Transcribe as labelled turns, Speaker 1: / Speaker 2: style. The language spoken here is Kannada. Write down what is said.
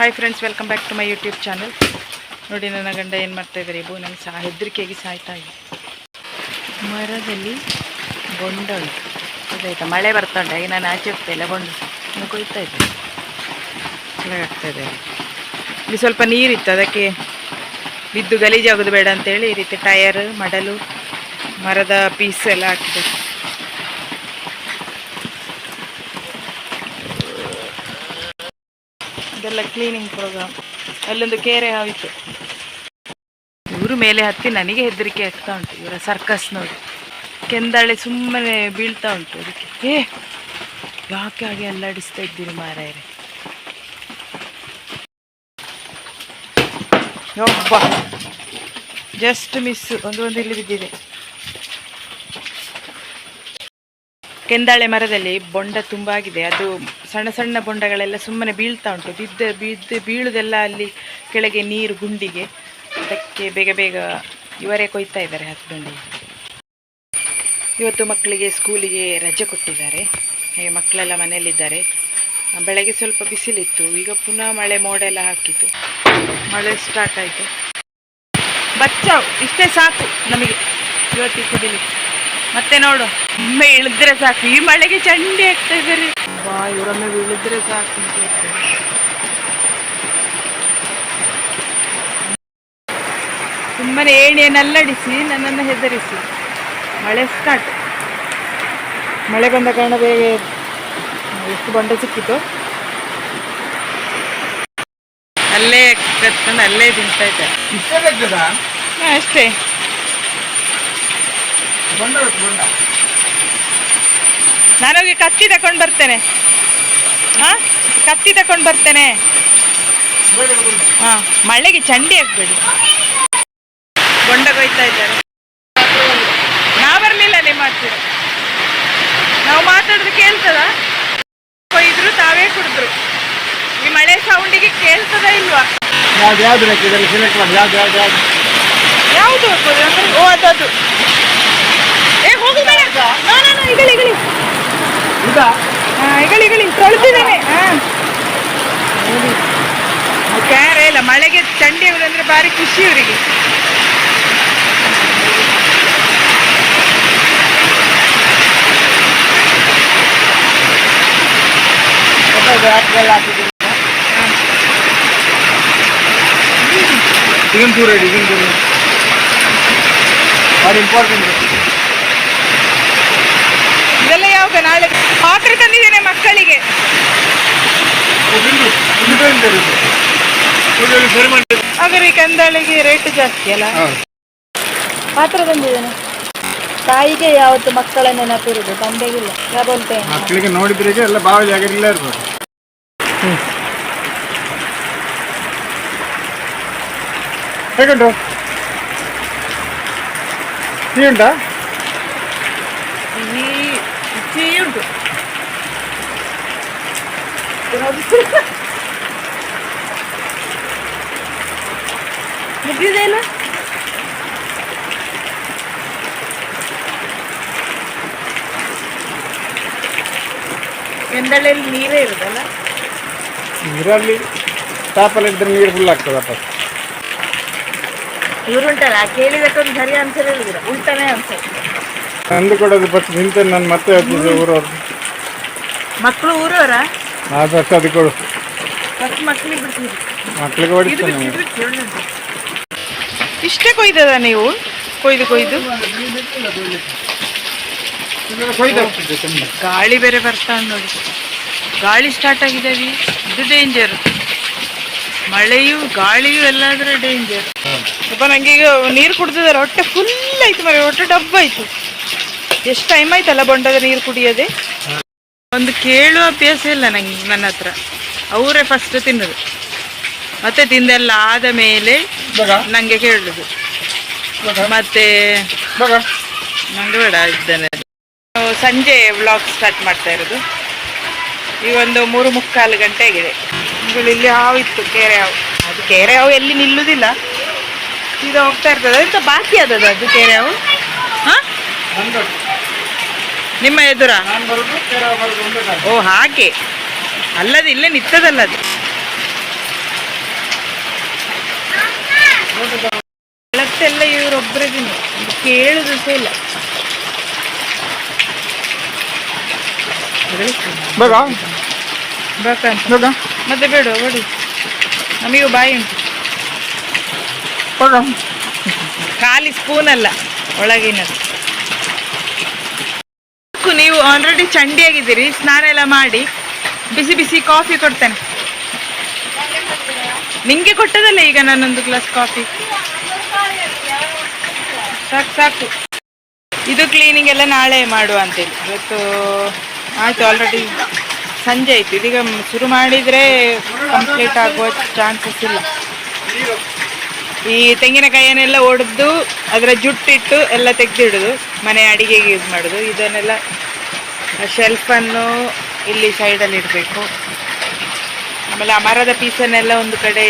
Speaker 1: Hi friends welcome back to my YouTube channel ನೋಡಿ, ನನ್ನ ಗಂಡ ಏನು ಮಾಡ್ತಾ ಇದ್ದಾರೆ ಇಬ್ಬು ನನಗೆ ಸಹ ಹೆದರಿಕೆಗೆ ಸಾಯ್ತಾ ಇದೆ ಮರದಲ್ಲಿ ಬೊಂಡ ಉಂಟು ಗೊತ್ತಾಯ್ತಾ ಮಳೆ ಬರ್ತಾ ಉಂಟು ಹಾಗೆ ನಾನು ಆಚೆ ಹೋಗ್ತಾ ಇಲ್ಲ ಬೊಂಡ ನಾನು ಕೊಯ್ತಾ ಇದ್ದೆ. ಇದೆ. ಇಲ್ಲಿ ಸ್ವಲ್ಪ ನೀರಿತ್ತು, ಅದಕ್ಕೆ ಬಿದ್ದು ಗಲೀಜಾಗೋದು ಬೇಡ ಅಂತೇಳಿ ಈ ರೀತಿ ಟಯರ್, ಮಡಲು, ಮರದ ಪೀಸ್ ಎಲ್ಲ ಹಾಕಿದೆ. ಇದೆಲ್ಲ ಕ್ಲೀನಿಂಗ್ ಪ್ರೋಗ್ರಾಮ್ ಅಲ್ಲೊಂದು ಕೇರೆ ಹಾವಿತ್ತು. ಇವರು ಮೇಲೆ ಹತ್ತಿ ನನಗೆ ಹೆದರಿಕೆ ಆಗ್ತಾ ಉಂಟು. ಇವರ ಸರ್ಕಸ್ ನೋಡಿ. ಕೆಂದಾಳೆ ಸುಮ್ಮನೆ ಬೀಳ್ತಾ ಉಂಟು ಅದಕ್ಕೆ. ಏ, ಯಾಕೆ ಹಾಗೆ ಅಲ್ಲಾಡಿಸ್ತಾ ಇದ್ದೀರಿ ಮಾರಾಯರೆ? ಒಬ್ಬ ಜಸ್ಟ್ ಮಿಸ್ ಒಂದು ಒಂದು ಇಲ್ಲಿ ಬಿದ್ದಿದೆ. ಕೆಂದಾಳೆ ಮರದಲ್ಲಿ ಬೊಂಡ ತುಂಬಾಗಿದೆ. ಅದು ಸಣ್ಣ ಸಣ್ಣ ಬೊಂಡಗಳೆಲ್ಲ ಸುಮ್ಮನೆ ಬೀಳ್ತಾ ಉಂಟು. ಬಿದ್ದ, ಬಿದ್ದು, ಬೀಳುದೆಲ್ಲ ಅಲ್ಲಿ ಕೆಳಗೆ ನೀರು ಗುಂಡಿಗೆ. ಅದಕ್ಕೆ ಬೇಗ ಬೇಗ ಇವರೇ ಕೊಯ್ತಾ ಇದ್ದಾರೆ ಹಸ್ಬೆಂಡಿ ಇವತ್ತು ಮಕ್ಕಳಿಗೆ ಸ್ಕೂಲಿಗೆ ರಜೆ ಕೊಟ್ಟಿದ್ದಾರೆ. ಹಾಗೆ ಮಕ್ಕಳೆಲ್ಲ ಮನೆಯಲ್ಲಿದ್ದಾರೆ. ಬೆಳಗ್ಗೆ ಸ್ವಲ್ಪ ಬಿಸಿಲಿತ್ತು. ಈಗ ಪುನಃ ಮಳೆ ಮೋಡ ಎಲ್ಲ ಹಾಕಿತ್ತು. ಮಳೆ ಸ್ಟಾರ್ಟ್ ಆಯಿತು. ಬಚ್ಚಾವು ಇಷ್ಟೇ ಸಾಕು ನಮಗೆ. ಇವತ್ತಿಗೆ ಕುಡಿಲಿಕ್ಕೆ ಮತ್ತೆ ನೋಡು ಒಮ್ಮೆ ಇಳಿದ್ರೆ ಸಾಕು. ಈ ಮಳೆಗೆ ಚಂಡಿ ಆಗ್ತಾ ಇದ್ದಾರೆ. ವಾ ಇವರೊಮ್ಮೆ ಇಳಿದ್ರೆ ಸಾಕು ಅಂತ ಸುಮ್ಮನೆ ಏಣಿಯನ್ನಲ್ಲಡಿಸಿ ನನ್ನನ್ನು ಹೆದರಿಸಿ. ಮಳೆ ಸ್ಟಾರ್ಟ್ ಮಳೆ ಬಂದ ಕಾರಣ ಬೇಗ ಎಷ್ಟು ಬಂಡ ಸಿಕ್ಕಿತು ಅಲ್ಲೇ ಕತ್ಕೊಂಡು ಅಲ್ಲೇ ತಿಂತಾ ಇದ್ದೆ. ಅಷ್ಟೇ. ನಾನೋಗಿ ಕತ್ತಿ ತಕೊಂಡು ಬರ್ತೇನೆ. ಹಾ? ಕತ್ತಿ ತಕೊಂಡು ಬರ್ತೇನೆ. ಹಾ ಮಳೆಗೆ ಚಂಡಿ ಹಾಕ್ಬೇಡಿ. ಬೊಂಡ ಕೊಯ್ತಾ ಇದ್ದಾರೆ. ನಾ ಬರ್ಲಿಲ್ಲ ನಿಮ್ಮ ಹತ್ತಿರ ನಾವು ಮಾತಾಡೋದು ಕೇಳ್ತದ? ಕೊಯ್ದ್ರು ತಾವೇ ಕುಡಿದ್ರು. ಈ ಮಳೆ ಸೌಂಡಿಗೆ ಕೇಳ್ತದ ಇಲ್ವಾ?
Speaker 2: ಯಾವ್ದು ಯಾವ್ದು ಯಾವ್ದು ಯಾವ್ದು ಯಾವ್ದು?
Speaker 1: ಓ ಅದದು ಏ ಹೋಗು ಬೇಡ. ನಾ ನಾ ನಾ, ಇಗಳಿ ಇಗಳಿ.
Speaker 2: ಇದಾ
Speaker 1: ಹಾಂ ಇಗಳಿ ಹಾ. ಕ್ಯಾರೆ ಇಲ್ಲ ಮಳೆಗೆ ಚಂಡಿ ಅಂದ್ರೆ ಭಾರಿ ಖುಷಿ ಇವರಿಗೆ.
Speaker 2: ಇದನ್ ಚೂರು ಇಡಿ ಇದನ್ ಚೂರು ಭಾರಿ ಇಂಪಾರ್ಟೆಂಟ್
Speaker 1: ಯಾವಾಗ ನಾಳೆ. ಆರ್ಡರ್ ತಂದಿದ್ದೇನೆ ಮಕ್ಕಳಿಗೆ. ಈ ಕಂದಾಳಿಗೆ ರೇಟ್ ಜಾಸ್ತಿ ಅಲ್ಲ? ಪಾತ್ರ ತಂದಿದ್ದೇನೆ ತಾಯಿಗೆ ಯಾವತ್ತು ಮಕ್ಕಳ ನೆನಪಿರುದು ತಂದೆಗಿಲ್ಲ ಯಾವಂತೆ
Speaker 2: ಮಕ್ಕಳಿಗೆ ನೋಡಿದ್ರಿಗೆ ಎಲ್ಲ ಬಾವ ಜಾಗ ಇಲ್ಲ ಇರ್ಬೋದು ಹೇಗುಂಟು? ನೀವುಂಟಾ ಉಂಟಾ
Speaker 1: ಈ ಸಿಹಿ ಉಂಟು ಮುಗಿದಿದೆ ಇಲ್ಲ ಎಂದಳೆಯಲ್ಲಿ ನೀರೇ ಇರುದಲ್ಲ
Speaker 2: ನೀರಲ್ಲಿ ಟಾಪಲ್ಲಿ ಇದ್ರೆ ನೀರು ಫುಲ್ ಆಗ್ತದಪ್ಪ
Speaker 1: ಇವರುಂಟಲ್ಲ ಕೇಳಿದಕ್ಕೊಂದು ಸರಿ ಆನ್ಸರ್ ಹೇಳಿದಿರ ಉಲ್ಟನೇ ಆನ್ಸರ್
Speaker 2: ನಂದು ಕೊಡೋದು ಬಸ್ ನಿಂತೆ ನಾನು ಮತ್ತೆ ಹೇಳ್ತಿದ್ದೆ ಊರವ್ರು
Speaker 1: ಮಕ್ಕಳು ಊರವರ?
Speaker 2: ಆದಷ್ಟು ಅದು ಕೊಡು.
Speaker 1: ಫಸ್ಟ್ ಮಕ್ಕಳಿಗೆ ಬಿಡ್ತೀವಿ
Speaker 2: ಮಕ್ಕಳಿಗೆ ಹೊಡಿಸ್ತೇನೆ
Speaker 1: ಇಷ್ಟೇ ಕೊಯ್ದದ ನೀವು? ಕೊಯ್ದು ಕೊಯ್ದು. ಗಾಳಿ ಬೇರೆ ಬರ್ತಾ ನೋಡಿ. ಗಾಳಿ ಸ್ಟಾರ್ಟ್ ಆಗಿದ್ದಾವೆ ಇದು ಡೇಂಜರ್ ಮಳೆಯು ಗಾಳಿಯು ಎಲ್ಲಾದ್ರೆ ಡೇಂಜರ್ ಸ್ವಲ್ಪ ನಂಗೆ ಈಗ ನೀರು ಕುಡ್ದಿದ್ದಾರೆ. ಹೊಟ್ಟೆ ಫುಲ್ ಆಯ್ತು ಮರೆ. ಹೊಟ್ಟೆ ಡಬ್ಬ ಆಯ್ತು ಎಷ್ಟು ಟೈಮ್ ಆಯ್ತಲ್ಲ ಬೊಂಡದ ನೀರು ಕುಡಿಯೋದೆ? ಒಂದು ಕೇಳುವ ಅಭ್ಯಾಸ ಇಲ್ಲ ನಂಗೆ ನನ್ನ ಹತ್ರ. ಅವರೇ ಫಸ್ಟ್ ತಿನ್ನೋದು. ಮತ್ತೆ ತಿಂದೆಲ್ಲ ಆದ ಮೇಲೆ ನಂಗೆ ಕೇಳುದು. ಮತ್ತೆ ನಂಗೆ ಬೇಡ ಇದ್ದಾನೆ. ಸಂಜೆ ವ್ಲಾಗ್ ಸ್ಟಾರ್ಟ್ ಮಾಡ್ತಾ ಇರೋದು. ಈ ಒಂದು ಮೂರು ಮುಕ್ಕಾಲು ಗಂಟೆ ಆಗಿದೆ. ಇಲ್ಲಿ ಹಾವು ಇತ್ತು ಕೆರೆ ಹಾವು. ಅದು ಕೆರೆ ಹಾವು ಎಲ್ಲಿ ನಿಲ್ಲುದಿಲ್ಲ. ಇದು ಹೋಗ್ತಾ ಇರ್ತದೆ. ಎಂತ ಬಾಕಿ ಆದದ್ದು ಅದು ಕೆರೆ ಹಾವು? ಹಾ? ನಿಮ್ಮ ಎದುರ? ಓ ಹಾಗೆ. ಅಲ್ಲದ ಇಲ್ಲೇ ನಿತ್ತದಲ್ಲ ಅದು. ಬೆಳತ್ತೆಲ್ಲ ಇವರೊಬ್ಬರಿಗೆ ಕೇಳುದು ಸಹ ಇಲ್ಲ ಬೇಕಂತ ಮತ್ತೆ ಬೇಡ ಬಡಿ ನಮಗೂ ಬಾಯಿ ಉಂಟು. ಖಾಲಿ ಸ್ಪೂನ್ ಅಲ್ಲ ಒಳಗಿನದು ನೀವು ಆಲ್ರೆಡಿ ಚಂಡಿಯಾಗಿದ್ದೀರಿ, ಸ್ನಾನ ಎಲ್ಲ ಮಾಡಿ, ಬಿಸಿ ಬಿಸಿ ಕಾಫಿ ಕೊಡ್ತೇನೆ. ನಿಮಗೆ ಕೊಟ್ಟದಲ್ಲ ಈಗ ನಾನೊಂದು ಗ್ಲಾಸ್ ಕಾಫಿ ಸಾಕು ಸಾಕು. ಇದು ಕ್ಲೀನಿಂಗ್ ಎಲ್ಲ ನಾಳೆ ಮಾಡುವ ಅಂತೇಳಿ. ಇವತ್ತು ಆಯ್ತು ಆಲ್ರೆಡಿ ಸಂಜೆ ಆಯ್ತು. ಇದೀಗ ಶುರು ಮಾಡಿದರೆ ಕಂಪ್ಲೀಟ್ ಆಗುವ ಚಾನ್ಸಸ್ ಇಲ್ಲ. ಈ ತೆಂಗಿನಕಾಯಿಯನ್ನೆಲ್ಲ ಒಡೆದು ಅದರ ಜುಟ್ಟಿಟ್ಟು ಎಲ್ಲ ತೆಗೆದಿಡುದು. ಮನೆ ಅಡಿಗೆಗೆ ಯೂಸ್ ಮಾಡೋದು. ಇದನ್ನೆಲ್ಲ ಶೆಲ್ಫನ್ನು ಇಲ್ಲಿ ಸೈಡಲ್ಲಿ ಇಡಬೇಕು. ಆಮೇಲೆ ಆ ಮರದ ಪೀಸನ್ನೆಲ್ಲ ಒಂದು ಕಡೆ